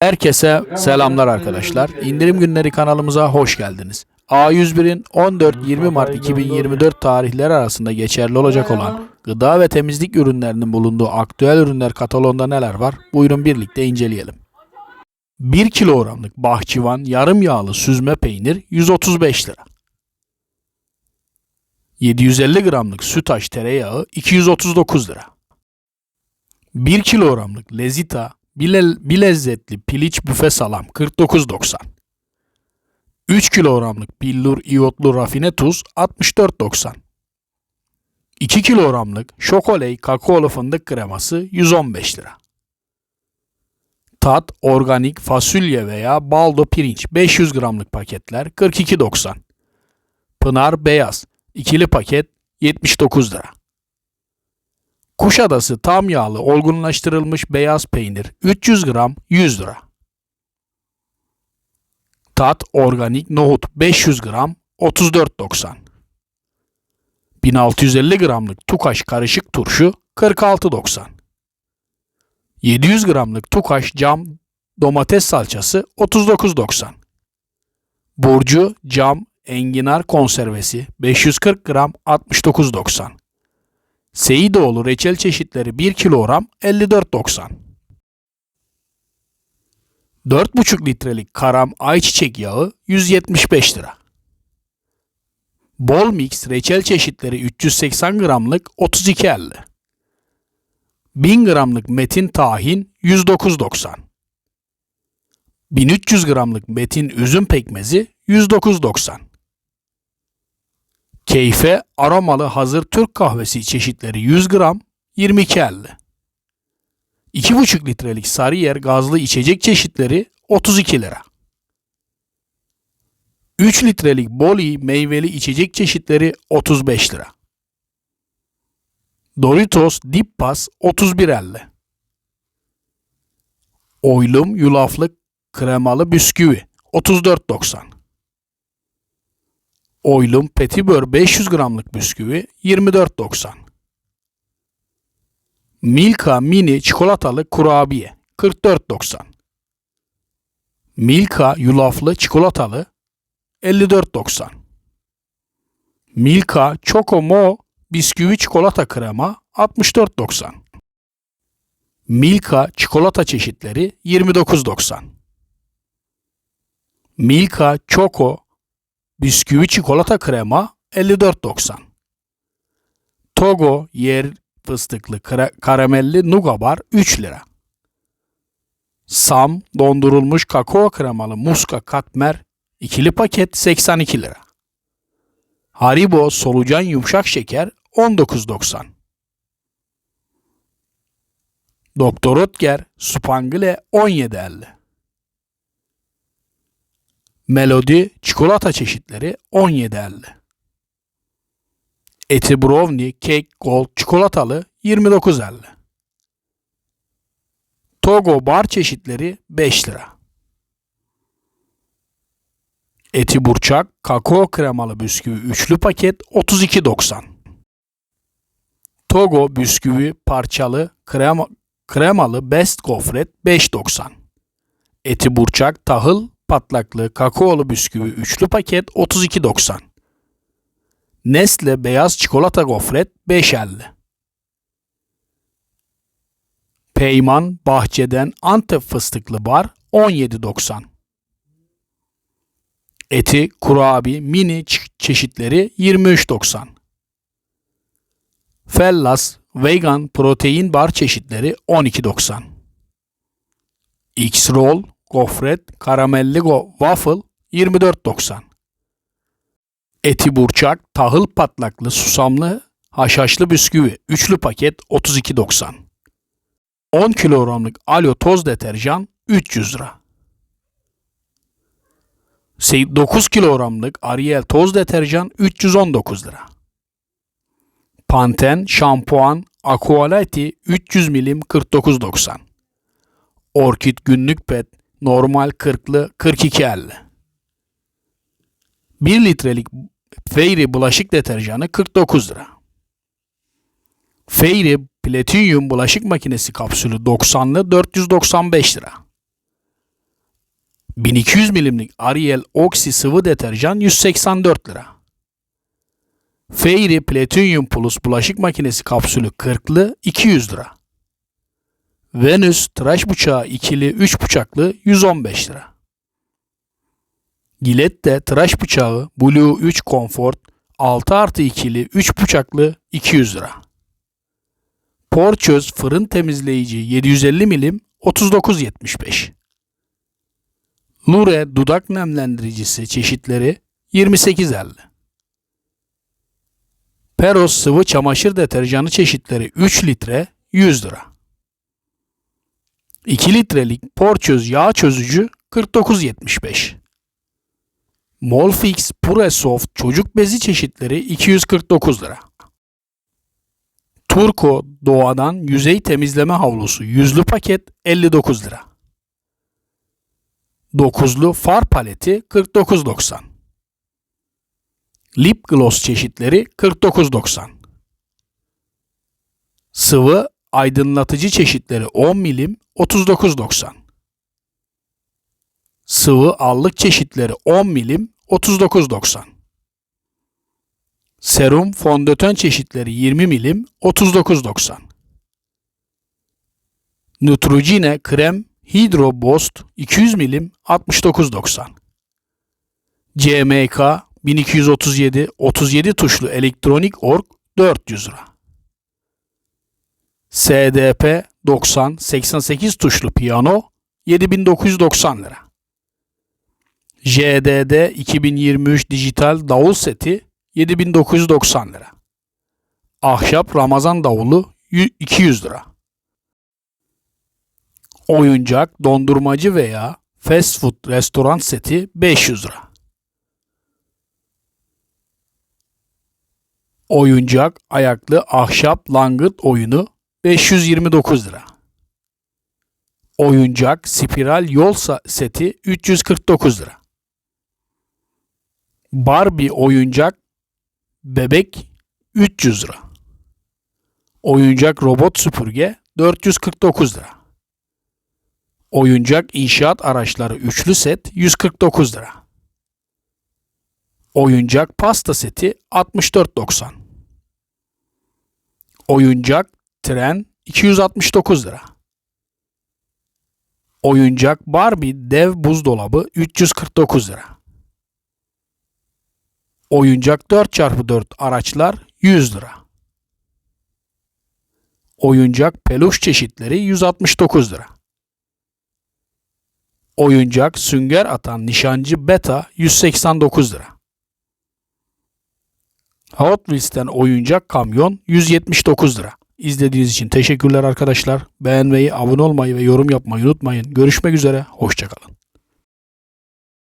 Herkese selamlar arkadaşlar. İndirim günleri kanalımıza hoş geldiniz. A101'in 14-20 Mart 2024 tarihleri arasında geçerli olacak olan gıda ve temizlik ürünlerinin bulunduğu aktüel ürünler kataloğunda neler var? Buyurun birlikte inceleyelim. 1 kilogramlık bahçıvan yarım yağlı süzme peynir 135 lira. 750 gramlık sütaş tereyağı 239 lira. 1 kilogramlık lezita bile, bir lezzetli piliç büfe salam 49.90. 3 kilogramlık billur iyotlu rafine tuz 64.90. 2 kilogramlık şokoley kakaolu fındık kreması 115 lira. Tat organik fasulye veya baldo pirinç 500 gramlık paketler 42.90. Pınar beyaz ikili paket 79 lira. Kuşadası tam yağlı olgunlaştırılmış beyaz peynir 300 gram 100 lira. Tat organik nohut 500 gram 34.90. 1650 gramlık tukaş karışık turşu 46.90. 700 gramlık tukaş cam domates salçası 39.90. Burcu cam enginar konservesi 540 gram 69.90. Seyidoğlu reçel çeşitleri 1 kilogram 54.90. 4,5 litrelik karam ayçiçek yağı 175 lira. Bol mix reçel çeşitleri 380 gramlık 32.50. 1000 gramlık metin tahin 109.90. 1300 gramlık metin üzüm pekmezi 109.90. Keyfe aromalı hazır Türk kahvesi çeşitleri 100 gram 22.50. 2,5 litrelik Sarıyer gazlı içecek çeşitleri 32 lira. 3 litrelik Boli meyveli içecek çeşitleri 35 lira. Doritos Dip Pas 31.50. Oylum yulaflı kremalı bisküvi 34.90. Oylum Petibör 500 gramlık bisküvi 24.90. Milka mini çikolatalı kurabiye 44.90. Milka yulaflı çikolatalı 54.90. Milka Choco Mo bisküvi çikolata krema 64.90. Milka çikolata çeşitleri 29.90. Milka Choco bisküvi çikolata krema 54.90. Togo yer fıstıklı kara- karamelli nugabar 3 lira. Sam dondurulmuş kakao kremalı muska katmer ikili paket 82 lira. Haribo solucan yumuşak şeker 19.90. Doktor Oetker Spangle 17.50. Melody çikolata çeşitleri 17.50. Eti brownie cake gold çikolatalı 29.50. Togo bar çeşitleri 5 lira. Eti burçak kakao kremalı bisküvi üçlü paket 32.90. Togo bisküvi parçalı krema, kremalı best gofret 5.90. Eti burçak tahıl patlaklı kakaolu bisküvi üçlü paket 32.90. Nestle beyaz çikolata gofret 5.50. Peyman Bahçe'den Antep fıstıklı bar 17.90. Eti kurabi mini çe- çeşitleri 23.90. Fellas vegan protein bar çeşitleri 12.90. X-Roll gofret karamelli go waffle 24.90. Eti burçak, tahıl patlaklı, susamlı, haşhaşlı bisküvi, üçlü paket 32.90. 10 kilogramlık alo toz deterjan 300 lira. 9 kilogramlık Ariel toz deterjan 319 lira. Panten şampuan Aqualite 300 milim 49.90. Orkid günlük pet normal 40'lı 42.50. 1 litrelik Fairy bulaşık deterjanı 49 lira. Fairy Platinum bulaşık makinesi kapsülü 90'lı 495 lira. 1200 milimlik Ariel Oxy sıvı deterjan 184 lira. Fairy Platinum Plus bulaşık makinesi kapsülü 40'lı 200 lira. Venus tıraş bıçağı ikili 3 bıçaklı 115 lira. Gillette tıraş bıçağı Blue 3 Comfort 6 artı ikili 3 bıçaklı 200 lira. Porçöz fırın temizleyici 750 milim 39.75. Lure dudak nemlendiricisi çeşitleri 28.50. Peros sıvı çamaşır deterjanı çeşitleri 3 litre 100 lira. 2 litrelik Porçöz yağ çözücü 49.75. Molfix Pure Soft çocuk bezi çeşitleri 249 lira. Turco Doğadan yüzey temizleme havlusu yüzlü paket 59 lira. Dokuzlu far paleti 49.90. Lip gloss çeşitleri 49.90. Sıvı aydınlatıcı çeşitleri 10 milim 39.90. Sıvı allık çeşitleri 10 milim 39.90. Serum fondöten çeşitleri 20 milim 39.90. Neutrogena krem Hydro Boost 200 milim 69.90. CMK 1237 37 tuşlu elektronik org 400 lira. SDP 90 88 tuşlu piyano 7990 lira. JDD 2023 dijital davul seti 7990 lira. Ahşap Ramazan davulu 200 lira. Oyuncak, dondurmacı veya fast food restoran seti 500 lira. Oyuncak, ayaklı ahşap langırt oyunu 529 lira. Oyuncak, spiral yol seti 349 lira. Barbie oyuncak bebek 300 lira. Oyuncak robot süpürge 449 lira. Oyuncak inşaat araçları üçlü set 149 lira. Oyuncak pasta seti 64.90. Oyuncak tren 269 lira. Oyuncak Barbie dev buzdolabı 349 lira. Oyuncak 4x4 araçlar 100 lira. Oyuncak peluş çeşitleri 169 lira. Oyuncak sünger atan nişancı beta 189 lira. Hot Wheels'ten oyuncak kamyon 179 lira. İzlediğiniz için teşekkürler arkadaşlar. Beğenmeyi, abone olmayı ve yorum yapmayı unutmayın. Görüşmek üzere, hoşçakalın.